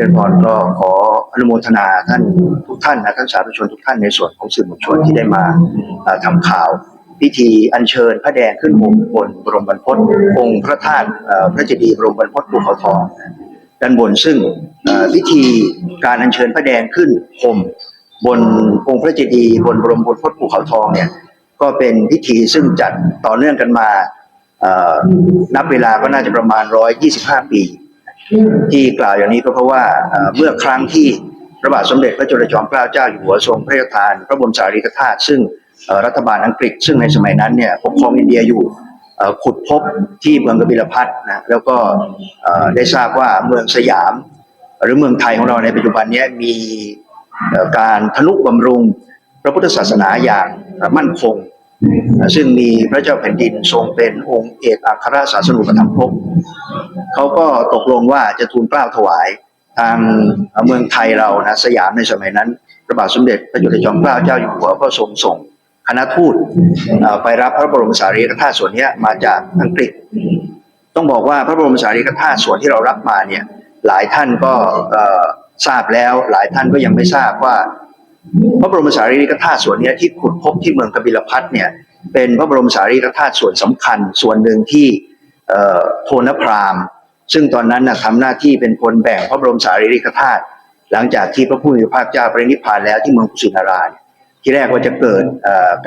จริญพรก็ขออนุโมทนาท่านทุกท่านนะท่านสาธุชนทุกท่านในส่วนของสื่อมวลชนที่ได้มาเอ่อทำข่าว พิธีอัญเชิญพระแดงขึ้นบนบนบรมบรรพตองค์พระธาตุพระเจดีย์บรมบรรพตภูเขาทองด้านบนซึ่งพิธีการอัญเชิญพระแดงขึ้นห่มบนองค์พระเจดีย์บนบรมบรรพตภูเขาทองเนี่ยก็เป็นพิธีซึ่งจัดต่อเนื่องกันมานับเวลาก็น่าจะประมาณ 125 ปี ที่กล่าวอย่างนี้ก็เพราะว่าเอ่อเมื่อครั้งที่พระบาทสมเด็จพระจุลจอมเกล้าเจ้าอยู่หัวทรงพระราชทาน พระบรมสารีริกธาตุซึ่งรัฐบาลอังกฤษ ซึ่งในสมัยนั้นเนี่ยปกครองอินเดียอยู่ขุดพบที่เมืองกบิลพัทนะแล้วก็ได้ทราบว่าเมืองสยาม หรือเมืองไทยของเราในปัจจุบันนี้มีการทนุบำรุงพระพุทธศาสนาอย่างมั่นคง ซึ่งมีพระเจ้าแผ่นดินทรงเป็นองค์เอกอัครศาสนูปถัมภกเขาก็ตกลงว่าจะทูลเกล้าถวายทางเมืองไทยเรานะสยามในสมัยนั้นพระบาทสมเด็จพระจุลจอมเกล้าเจ้าอยู่หัวก็ทรงส่งคณะทูตไปรับพระบรมสารีริกธาตุส่วนนี้มาจากอังกฤษ ต้องบอกว่าพระบรมสารีริกธาตุส่วนที่เรารับมาเนี่ยหลายท่านก็ทราบแล้วหลายท่านก็ยังไม่ทราบว่า พระบรมสารีริกธาตุส่วนนี้ที่ขุดพบที่เมืองกบิลพัทเนี่ยเป็นพระบรมสารีริกธาตุส่วนสำคัญส่วนหนึ่งที่โทนพราหมณ์ ซึ่งตอนนั้นนะทำหน้าที่เป็นคนแบ่งพระบรมสารีริกธาตุหลังจากที่พระผู้มีพระภาคเจ้าปรินิพพานแล้วที่เมืองกุสินารายที่แรกว่าจะเกิด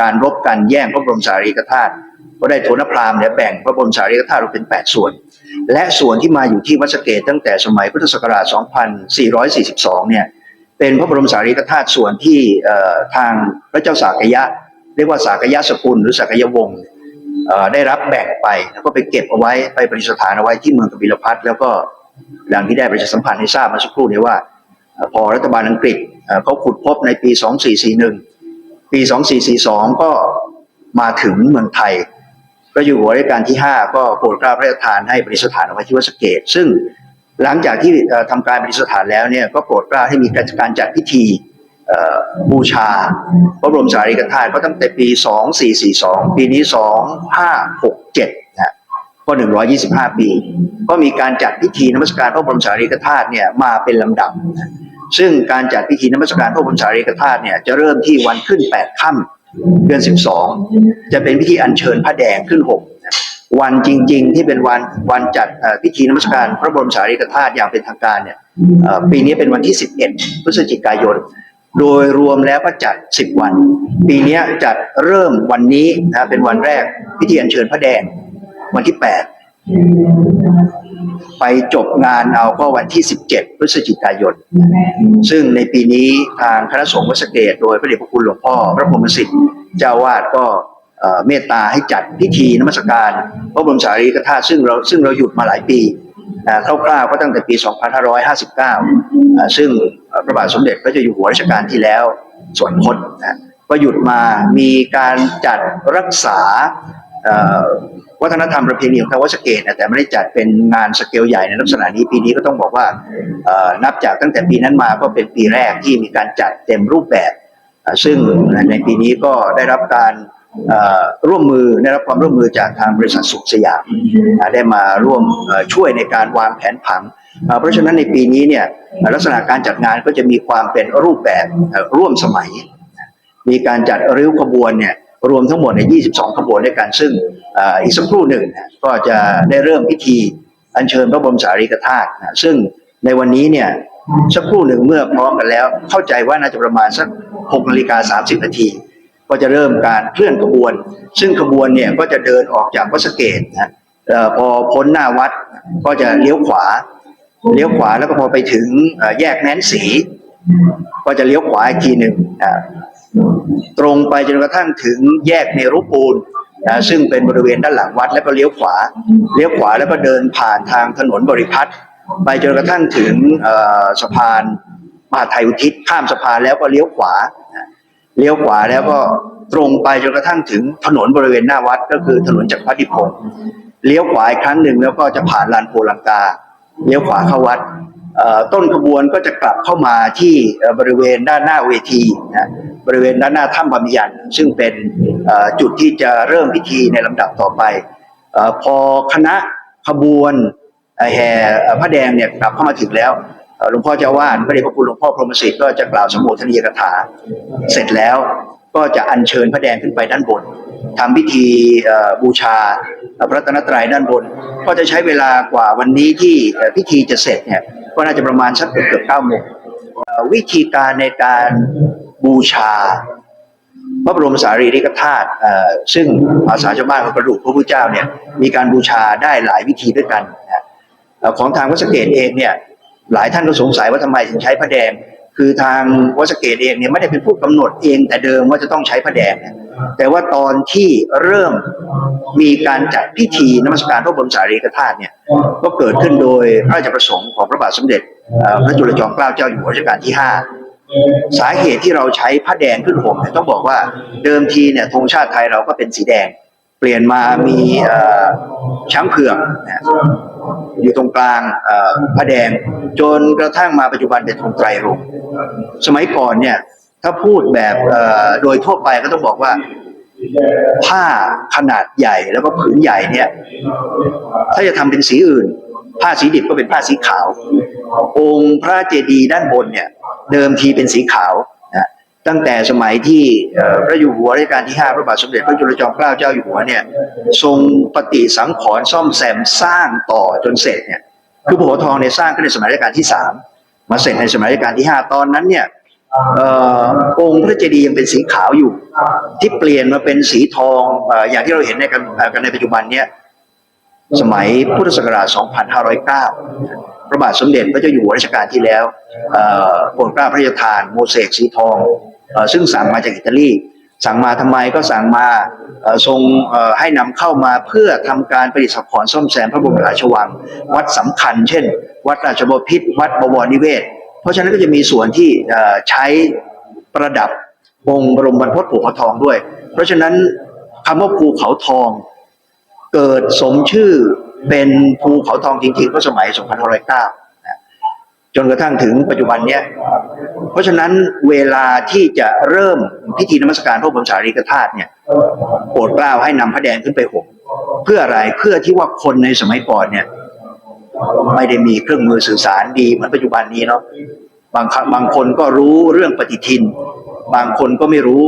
การรบกันแย่งพระบรมสารีริกธาตุก็ได้โทนพราหมณ์เนี่ยแบ่งพระบรมสารีริกธาตุออกเป็น 8 ส่วน และส่วนที่มาอยู่ที่วัดสเกตตั้งแต่สมัยพุทธศักราช 2442 เนี่ย เป็นพระบรมสารีริกธาตุส่วนที่ทางพระเจ้าสากยะ เรียกว่าสากยะสกุลหรือสากยวงศ์ได้รับแบ่งไปแล้วก็ไปเก็บเอาไว้ไปประดิษฐานเอาไว้ที่เมืองกบิลพัทแล้วก็ดังที่ได้ประชาสัมพันธ์ให้ทราบมาสักครู่นี้ว่า พอรัฐบาลอังกฤษเขาขุดพบในปี 2441 ปี 2442 ก็มาถึงเมืองไทย ก็อยู่หัวรัชกาลที่ 5 ก็โปรดเกล้าพระราชทานให้ประดิษฐานเอาไว้ที่วัดสเกต ซึ่ง หลังจากที่เอ่อทำการประดิษฐานแล้วเนี่ยก็โปรดกล้าให้มีการจัดพิธีบูชาพระบรมสารีริกธาตุก็ตั้งแต่ปี 2442 ปีนี้ 2567นะก็ 125 ปี ก็มีการจัดพิธีนมัสการพระบรมสารีริกธาตุเนี่ยมาเป็นลำดับ ซึ่งการจัดพิธีนมัสการพระบรมสารีริกธาตุเนี่ยจะเริ่มที่วันขึ้น 8 ค่ำเดือน 12 จะเป็นพิธีอัญเชิญพระแดงขึ้นห่มนะ วันจริง ๆ ที่เป็นวันวันจัดพิธีนมัสการพระบรมสารีริกธาตุอย่างเป็นทางการเนี่ยปีนี้เป็นวันที่ 11 พฤศจิกายน โดยรวมแล้วก็จัด 10 วัน ปีนี้จัดเริ่มวันนี้นะเป็นวันแรกพิธีอัญเชิญพระแดงวันที่ 8 ไปจบงานเอาก็วันที่ 17 พฤศจิกายน ซึ่งในปีนี้ทางคณะสงฆ์วัดสเกตโดยพระเดชพระคุณหลวงพ่อ พระพรหมสิทธิ์เจ้าวาดก็ เมตตาให้จัดพิธีนมัสการพระบรมสารีริกธาตุซึ่งเราซึ่งเราหยุดมาหลายปีอ่าคร่าวๆก็ตั้งแต่ปี 2559อ่าซึ่งพระบาทสมเด็จพระเจ้าอยู่หัวรัชกาลที่แล้วส่วรรคตนะก็หยุดมามีการจัดรักษาวัฒนธรรมประเพณีของทางวัดสเกตนะแต่ไม่ได้จัดเป็นงานสเกลใหญ่ในลักษณะนี้ปีนี้ก็ต้องบอกว่านับจากตั้งแต่ปีนั้นมาก็เป็นปีแรกที่มีการจัดเต็มรูปแบบ ซึ่งในปีนี้ก็ได้รับการ ร่วมมือได้รับความร่วมมือจากทางบริษัทสุขสยามอ่าได้มาร่วมเอ่อช่วยในการวางแผนผังอ่าเพราะฉะนั้นในปีนี้เนี่ยลักษณะการจัดงานก็จะมีความเป็นรูปแบบเอ่อร่วมสมัย มีการจัดริ้วขบวนเนี่ยรวมทั้งหมดใน 22 ขบวนด้วยกัน ซึ่งเอ่ออีกสักครู่หนึ่งนะก็จะได้เริ่มพิธีอัญเชิญพระบรมสารีริกธาตุนะซึ่งในวันนี้เนี่ยสักครู่หนึ่งเมื่อพร้อมกันแล้ว เข้าใจว่าน่าจะประมาณสัก6นาฬิกา30นาที ก็จะเริ่มการเคลื่อนขบวน ซึ่งขบวนเนี่ยก็จะเดินออกจากวัดสเกตนะพอพ้นหน้าวัดก็จะเลี้ยวขวา เลี้ยวขวาแล้วก็พอไปถึงแยกแม้นสี ก็จะเลี้ยวขวาอีกทีหนึ่งตรงไปจนกระทั่งถึงแยกเนรุปูนนะซึ่งเป็นบริเวณด้านหลังวัดแล้วก็เลี้ยวขวา เลี้ยวขวาแล้วก็เดินผ่านทางถนนบริพัตรไปจนกระทั่งถึงสะพานมหาไทยอุทิศข้ามสะพานแล้วก็เลี้ยวขวานะ เลี้ยวขวาแล้วก็ตรงไปจนกระทั่งถึงถนนบริเวณหน้าวัดก็คือถนนจากรพัดิพงศ์เลี้ยวขวาอีกครั้งหนึ่งแล้วก็จะผ่านลานโพลังกา เลี้ยวขวาเข้าวัดต้นขบวนก็จะกลับเข้ามาที่บริเวณด้านหน้าเวทีนะบริเวณด้านหน้าถ้ำบำยันซึ่งเป็นจุดที่จะเริ่มพิธีในลำดับต่อไปอพอคณะขบวนแห่พระแดงเนี่ยกลับเข้ามาถึงแล้ว หลวงพ่อเจ้าวาดพระเดชพระคุณหลวงพ่อพรหมสิทธิ์ก็จะกล่าวสมโภชนียกถา เสร็จแล้วก็จะอัญเชิญพระแดงขึ้นไปด้านบนทำพิธีบูชาพระรัตนตรัยด้านบน ก็จะใช้เวลากว่าวันนี้ที่พิธีจะเสร็จเนี่ยก็น่าจะประมาณสักเกือบเกือบเก้าโมงวิธีการในการบูชา พระบรมสารีริกธาตุซึ่งภาษาชาวบ้านของกระดูกพระพุทธเจ้าเนี่ยมีการบูชาได้หลายวิธีด้วยกันนะของทางวัดสเกตเองเนี่ย หลายท่านก็สงสัยว่าทำไมถึงใช้พระแดง คือทางวัสเกตเองเนี่ยไม่ได้เป็นผู้กำหนดเองแต่เดิมว่าจะต้องใช้พระแดง แต่ว่าตอนที่เริ่มมีการจัดพิธีนมัสการพระบรมสารีริกธาตุเนี่ยก็เกิดขึ้นโดยพระราชประสงค์ของพระบาทสมเด็จพระจุลจอมเกล้าเจ้าอยู่หัวรัชกาลที่ห้าสาเหตุที่เราใช้ผ้าแดงขึ้นห่มเนี่ยต้องบอกว่าเดิมทีเนี่ยธงชาติไทยเราก็เป็นสีแดง เปลี่ยนมามีช้างเผือก อยู่ตรงกลางเอ่อผ้าแดง จนกระทั่งมาปัจจุบันเป็นธงไตรรงค์สมัยก่อนเนี่ยถ้าพูดแบบโดยทั่วไปก็ต้องบอกว่าผ้าขนาดใหญ่แล้วก็ผืนใหญ่เนี่ย ถ้าจะทำเป็นสีอื่น ผ้าสีดิบก็เป็นผ้าสีขาว องค์พระเจดีย์ด้านบนเนี่ย เดิมทีเป็นสีขาว ตั้งแต่สมัยที่พระอยู่หัวรัชกาลที่ห้าพระบาทสมเด็จพระจุลจอมเกล้าเจ้าอยู่หัวเนี่ยทรงปฏิสังขรณ์ซ่อมแซมสร้างต่อจนเสร็จเนี่ยคือพระโหทองเนี่ยสร้างขึ้นในสมัยรัชกาลที่สามมาเสร็จในสมัยรัชกาลที่ห้าตอนนั้นเนี่ยองค์พระเจดีย์ยังเป็นสีขาวอยู่ ที่เปลี่ยนมาเป็นสีทองอย่างที่เราเห็นในกันในปัจจุบันเนี่ยสมัยพุทธศักราช 2509 พระบาทสมเด็จพระเจ้าอยู่หัวรัชกาลที่แล้วอ่อโปรดเกล้าพระราชทานโมเสกสีทอง ซึ่งสั่งมาจากอิตาลีสั่งมาทำไมก็สั่งมาทรงให้นำเข้ามาเพื่อทำการประดิษฐานซ่อมแซมพระบรมราชวัง วัดสำคัญ เช่น วัดราชบพิตรวัดบวรนิเวศ เพราะฉะนั้นก็จะมีส่วนที่ใช้ประดับองค์บรมบรรพตภูเขาทองด้วย เพราะฉะนั้นคำว่าภูเขาทองเกิดสมชื่อเป็นภูเขาทองจริงๆก็สมัย 2509นะ จนกระทั่งถึงปัจจุบันเนี้ยเพราะฉะนั้นเวลาที่จะเริ่มพิธีนมัสการพระบรมสารีริกธาตุเนี่ยโปรดเกล้าให้นำพระแดงขึ้นไปห่มเพื่ออะไรเพื่อที่ว่าคนในสมัยก่อนเนี่ยไม่ได้มีเครื่องมือสื่อสารดีเหมือนปัจจุบันนี้เนาะบางครั้งบางคนก็รู้เรื่องปฏิทิน บางคนก็ไม่รู้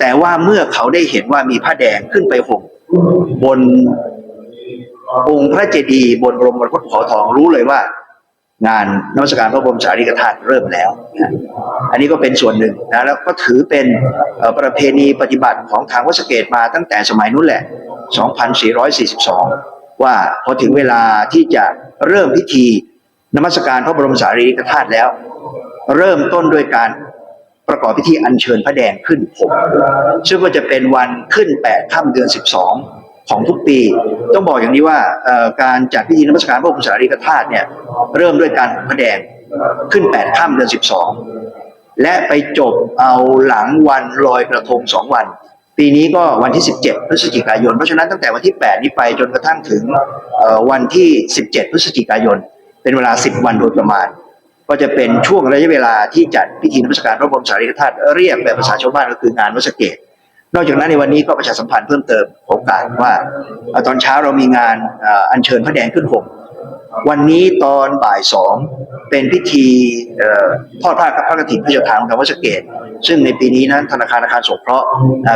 แต่ว่าเมื่อเขาได้เห็นว่ามีผ้าแดงขึ้นไปห่มบนองค์พระเจดีย์บนบรมบรรพตภูเขาทองรู้เลยว่า งานนมัสการพระบรมสารีริกธาตุเริ่มแล้วนะอันนี้ก็เป็นส่วนหนึ่งนะแล้วก็ถือเป็นประเพณีปฏิบัติของทางวัสเกตมาตั้งแต่สมัยนู้นแหละ 2442 ว่าพอถึงเวลาที่จะเริ่มพิธีนมัสการพระบรมสารีริกธาตุแล้ว เริ่มต้นด้วยการประกอบพิธีอัญเชิญพระแดงขึ้นผมซึ่งก็จะเป็นวันขึ้นแปดค่ำเดือน12 ของทุกปี ต้องบอกอย่างนี้ว่าการจัดพิธีนมัสการพระบรมสารีริกธาตุเนี่ยเริ่มด้วยการพระแดงขึ้นแปดค่ำเดือน 12 และไปจบเอาหลังวันลอยกระทงสองวัน ปีนี้ก็วันที่ 17 พฤศจิกายน เพราะฉะนั้นตั้งแต่วันที่ 8 นี้ไปจนกระทั่งถึงวันที่ 17 พฤศจิกายน เป็นเวลา 10 วันโดยประมาณ ก็จะเป็นช่วงระยะเวลาที่จัดพิธีนมัสการพระบรมสารีริกธาตุเรียกแบบภาษาชาวบ้านก็คืองานวัสเกต นอกจากนั้นในวันนี้ก็ประชาสัมพันธ์เพิ่มเติมโอกาสว่าตอนเช้าเรามีงานอัญเชิญพระแดงขึ้นห่มวันนี้ตอนบ่ายสองเป็นพิธีทอดผ้าพระกฐินพระเจ้าทานของทางวัดสะเกต ซึ่งในปีนี้นั้นธนาคารอาคารสงเคราะห์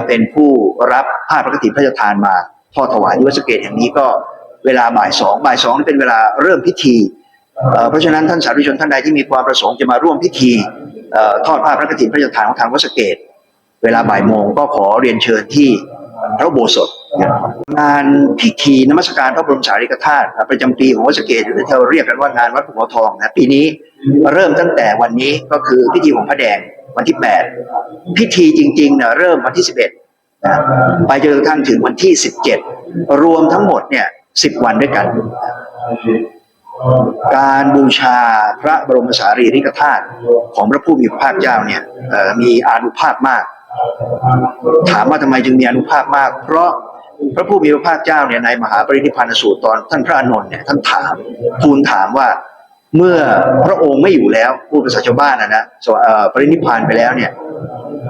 เป็นผู้รับผ้าพระกฐินพระเจ้าทานมาทอดถวายที่วัดสเกตแห่งนี้ก็เวลาบ่ายสองบ่ายสองเป็นเวลาเริ่มพิธีเพราะฉะนั้นท่านสาธุชนท่านใดที่มีความประสงค์จะมาร่วมพิธีทอดผ้าพระกฐินพระราทานของทางวัดสะเกต เวลาบ่ายโมงก็ขอเรียนเชิญที่พระโบสถงานพิธีนมัสการพระบรมสารีริกธาตุประจำปีของวัดสเกตหรือที่เราเรียกกันว่างานวัดภูเขาทองนะปีนี้เริ่มตั้งแต่วันนี้ก็คือพิธีของพระแดงวันที่ 8 พิธีจริงๆเนี่ยเริ่มวันที่ 11นะไปจนกระทั่งถึงวันที่ 17 รวมทั้งหมดเนี่ย10 วันด้วยกัน การบูชาพระบรมสารีริกธาตุของพระผู้มีพระภาคเจ้าเนี่ยมีอานุภาพมาก ถามว่าทำไมจึงมีอนุภาพมาก เพราะพระผู้มีพระภาคเจ้าเนี่ยในมหาปรินิพพานสูตรตอนท่านพระอานนท์เนี่ยท่านถามทูลถามว่าเมื่อพระองค์ไม่อยู่แล้วพูดภาษาชาวบ้านนะนะสวเอ่อปรินิพพานไปแล้วเนี่ย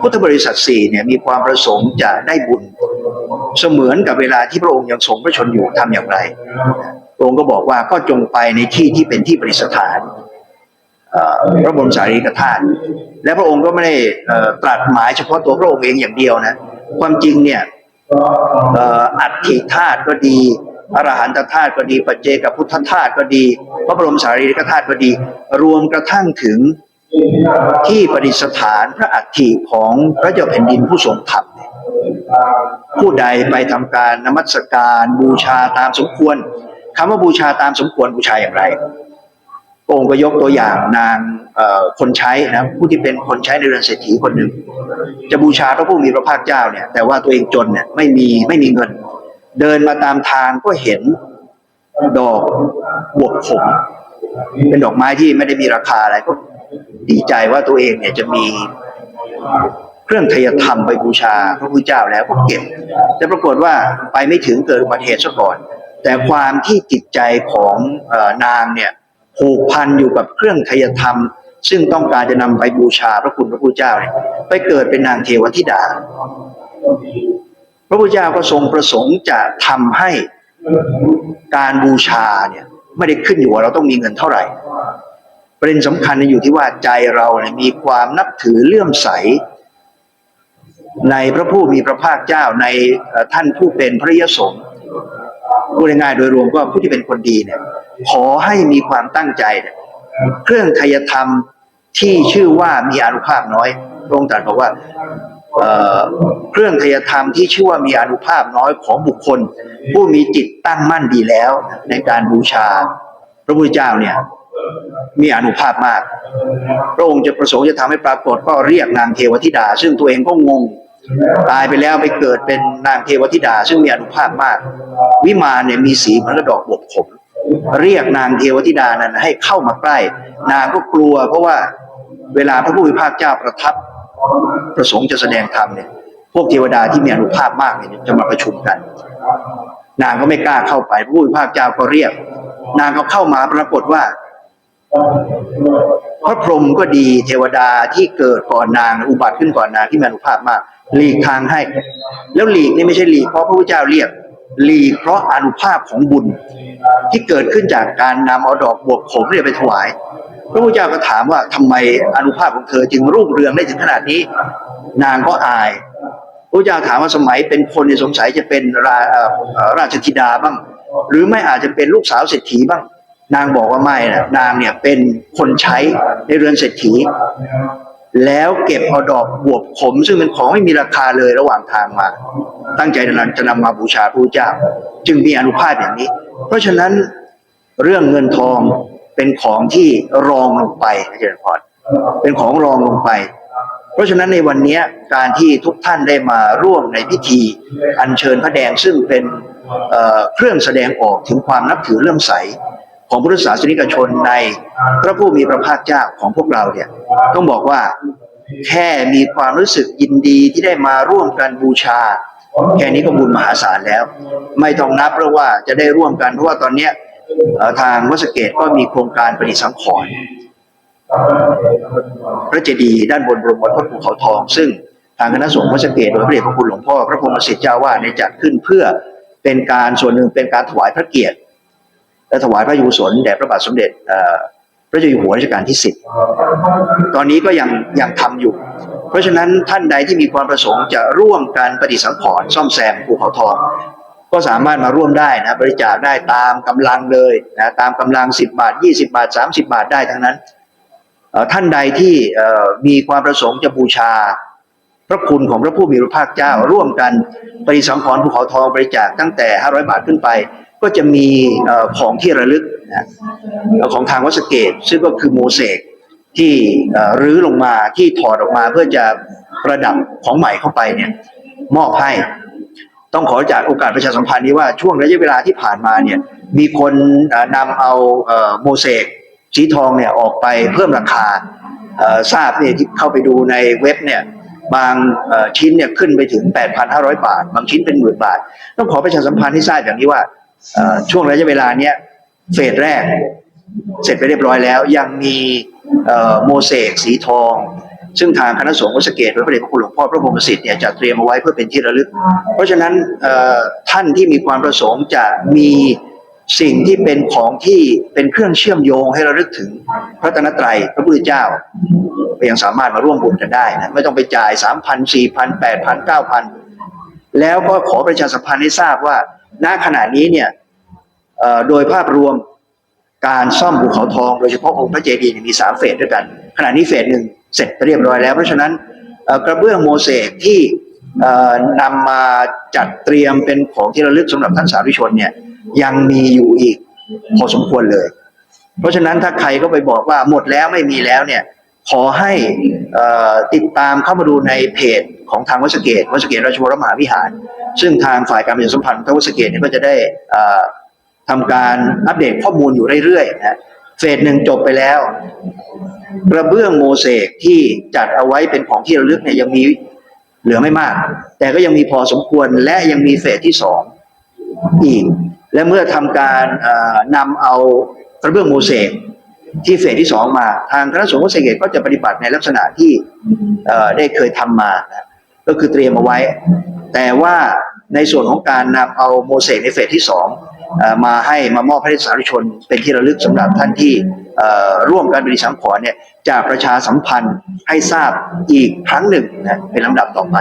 พุทธบริษัทสี่เนี่ยมีความประสงค์จะได้บุญ เสมือนกับเวลาที่พระองค์ยังทรงพระชนอยู่ทำอย่างไรพระองค์ก็บอกว่าก็จงไปในที่ที่เป็นที่ประดิษฐาน พระบรมสารีริกธาตุและพระองค์ก็ไม่ได้ตรัสหมายเฉพาะตัวพระองค์เองอย่างเดียวนะ ความจริงเนี่ยอัฐิธาตุก็ดีอรหันตธาตุก็ดี ปัจเจกพุทธธาตุก็ดี พระบรมสารีริกธาตุก็ดี รวมกระทั่งถึงที่ประดิษฐานพระอัฐิของพระเจ้าแผ่นดินผู้ทรงธรรมผู้ใดไปทำการนมัสการบูชาตามสมควรคำว่าบูชาตามสมควรบูชาอย่างไร องค์ก็ยกตัวอย่างนางคนใช้นะผู้ที่เป็นคนใช้ในเรือนเศรษฐีคนหนึ่ง จะบูชาพระผู้มีพระภาคเจ้าเนี่ย แต่ว่าตัวเองจนเนี่ยไม่มีไม่มีเงิน เดินมาตามทางก็เห็นดอกบวบขมเป็นดอกไม้ที่ไม่ได้มีราคาอะไรก็ดีใจว่าตัวเองเนี่ยจะมีเครื่องทยธรรมไปบูชาพระพุทธเจ้าแล้วก็เก็บแต่ปรากฏว่าไปไม่ถึงเกิดอุบัติเหตุซะก่อน แต่ความที่จิตใจของอนางเนี่ย ผูกพันอยู่กับเครื่องไทยธรรม ซึ่งต้องการจะนำไปบูชาพระคุณพระพุทธเจ้า ไปเกิดเป็นนางเทวธิดา พระพุทธเจ้าก็ทรงประสงค์จะทำให้การบูชาเนี่ยไม่ได้ขึ้นอยู่ว่าเราต้องมีเงินเท่าไหร่ ประเด็นสำคัญอยู่ที่ว่าใจเราเนี่ยมีความนับถือเลื่อมใส ในพระผู้มีพระภาคเจ้าในท่านผู้เป็นพระยสงฆ์ พูดง่ายๆโดยรวมก็ผู้ที่เป็นคนดีเนี่ยขอให้มีความตั้งใจเนี่ยเครื่องไทยธรรมที่ชื่อว่ามีอนุภาพน้อยพระองค์ตรัสบอกว่าเเครื่องไทยธรรมที่ชื่อว่ามีอนุภาพน้อยของบุคคล ผู้มีจิตตั้งมั่นดีแล้ว ในการบูชา พระพุทธเจ้าเนี่ยมีอนุภาพมาก พระองค์จะประสงค์จะทำให้ปรากฏก็เรียกนางเทวธิดา ซึ่งตัวเองก็งง ตายไปแล้วไปเกิดเป็นนางเทวธิดา ซึ่งมีอนุภาพมาก วิมานเนี่ยมีสีเหมือนกับดอกบวบขม เรียกนางเทวธิดานั้นให้เข้ามาใกล้ นางก็กลัว เพราะว่าเวลาพระผู้มีพระภาคเจ้าประทับประสงค์จะแสดงธรรมเนี่ยพวกเทวดาที่มีอนุภาพมากเนี่ยจะมาประชุมกัน นางก็ไม่กล้าเข้าไปพระผู้มีพระภาคเจ้าก็เรียก นางก็เข้ามาปรากฏว่า พระพรหมก็ดีเทวดาที่เกิดก่อนนางอุบัติขึ้นก่อนนางที่มีอนุภาพมากหลีกทางให้ แล้วหลีกนี่ไม่ใช่หลีกเพราะพระพุทธเจ้าเรียกหลีกเพราะอานุภาพของบุญ ที่เกิดขึ้นจากการนำเอาดอกบวบขมเนี่ยไปถวาย พระพุทธเจ้าก็ถามว่าทำไมอานุภาพของเธอจึงรุ่งเรืองได้ถึงขนาดนี้ นางก็อายพระพุทธเจ้าถามว่าสมัยเป็นคนสงสัยจะเป็นราราชธิดาบ้าง หรือไม่อาจจะเป็นลูกสาวเศรษฐีบ้าง นางบอกว่าไม่นะนางเนี่ยเป็นคนใช้ในเรือนเศรษฐี แล้วเก็บเอาดอกบวบขม ซึ่งเป็นของไม่มีราคาเลยระหว่างทางมา ตั้งใจจะนจะนำมาบูชาพระเจ้า จึงมีอนุภาพอย่างนี้ เพราะฉะนั้นเรื่องเงินทองเป็นของที่รองลงไปอาจารย์พรเป็นของรองลงไป เพราะฉะนั้นในวันนี้การที่ทุกท่านได้มาร่วมในพิธี อัญเชิญพระแดงซึ่งเป็นเเครื่องแสดงออกถึงความนับถือเลื่อมใส ของพุทธศาสนิกชนในพระผู้มีพระภาคเจ้าของพวกเราเนี่ยต้องบอกว่าแค่มีความรู้สึกยินดีที่ได้มาร่วมกันบูชา แค่นี้ก็บุญมหาศาลแล้ว ไม่ต้องนับเพราะว่าจะได้ร่วมกันเพราะว่าตอนเนี้ยทางวัสเกตก็มีโครงการประดิษฐ์สังขรณ์พระเจดีย์ด้านบนบรมวัดพระภูเขาทอง ซึ่งทางคณะสงฆ์วัสเกตโดยพระเดชพระคุณหลวงพ่อพระพรหมสิทธิ์เจ้าว่าดได้จัดขึ้นเพื่อเป็นการส่วนหนึ่งเป็นการถวายพระเกียรติ และถวายพระยุศลแด่พระบาทสมเด็จพระเจ้าอยู่หัวรัชกาลที่สิบตอนนี้ก็ยังยังทำอยู่ เพราะฉะนั้นท่านใดที่มีความประสงค์จะร่วมกันประดิสังขรณ์ซ่อมแซมภูเขาทอง ก็สามารถมาร่วมได้นะบริจาคได้ตามกำลังเลยนะตามกำลัง 10 บาท 20 บาท 30 บาทได้ทั้งนั้น ท่านใดที่มีความประสงค์จะบูชาพระคุณของพระผู้มีพระภาคเจ้า ร่วมกันปฏิสังขรณ์ภูเขาทองบริจาคตั้งแต่ 500 บาทขึ้นไป ก็จะมีของที่ระลึกนะของทางวัสเกต ซึ่งก็คือโมเสกที่รื้อลงมาที่ถอดออกมาเพื่อจะประดับของใหม่เข้าไปเนี่ยมอบให้ต้องขอจากโอกาสประชาสัมพันธ์นี้ว่าช่วงระยะเวลาที่ผ่านมาเนี่ยมีคนนำเอาโมเสกสีทองเนี่ยออกไปเพิ่มราคาทราบเนี่ยที่เข้าไปดูในเว็บเนี่ยบางชิ้นเนี่ยขึ้นไปถึง 8,500 บาท บางชิ้นเป็นหมื่นบาท ต้องขอประชาสัมพันธ์ให้ทราบอย่างนี้ว่า ช่วงระยะเวลาเนี้ยเฟสแรก เสร็จไปเรียบร้อยแล้ว ยังมีโมเสกสีทอง ซึ่งทางคณะสงฆ์วัดสเกตพระเดชพระคุณหลวงพ่อพระพรหมสิทธิ์เนี่ยจะเตรียมเอาไว้เพื่อเป็นที่ระลึก เพราะฉะนั้นท่านที่มีความประสงค์จะมีสิ่งที่เป็นของที่เป็นเครื่องเชื่อมโยงให้เราลึกถึงพระตนตรัยพระพุทธเจ้าก็ยังสามารถมาร่วมบุญกันได้นะไม่ต้องไปจ่ายสามพันสี่พันแปดพันเก้าพันแล้วก็ขอประชาสัมพันธ์ให้ทราบว่า ณขณะนี้เนี่ยโดยภาพรวมการซ่อมภูเขาทองโดยเฉพาะองค์พระเจดีย์มีสามเฟสด้วยกัน ขณะนี้เฟสหนึ่งเสร็จเรียบร้อยแล้ว เพราะฉะนั้นกระเบื้องโมเสกที่นำมาจัดเตรียมเป็นของที่ระลึกสำหรับท่านสาธุชนเนี่ยยังมีอยู่อีกพอสมควรเลย เพราะฉะนั้นถ้าใครก็ไปบอกว่าหมดแล้วไม่มีแล้วเนี่ย ขอให้เอ่อติดตามเข้ามาดูในเพจของทางวัดสเกตวัดสเกตราชวรมหาวิหาร ซึ่งทางฝ่ายการประชาสัมพันธ์ทางวัดสเกตเนี่ยก็จะได้เอ่อทำการอัปเดตข้อมูลอยู่เรื่อยๆนะเฟสหนึ่งจบไปแล้ว กระเบื้องโมเสกที่จัดเอาไว้เป็นของที่ระลึกเนี่ยยังมีเหลือไม่มาก แต่ก็ยังมีพอสมควรและยังมีเฟสที่สองอีก และเมื่อทำการเอ่อนำเอากระเบื้องโมเสก ที่เฟสที่สองมาทางคณะสงฆ์สเกตก็จะปฏิบัติในลักษณะที่เได้เคยทำมานะก็คือเตรียมเอาไว้ แต่ว่าในส่วนของการนำเอาโมเสกในเฟสที่สองมาให้มามอบให้สาธุชน เป็นที่ระลึกสำหรับท่านที่ร่วมการบริสังขรณ์เนี่ยจะประชาสัมพันธ์ให้ทราบอีกครั้งหนึ่งนะเป็นลำดับต่อไป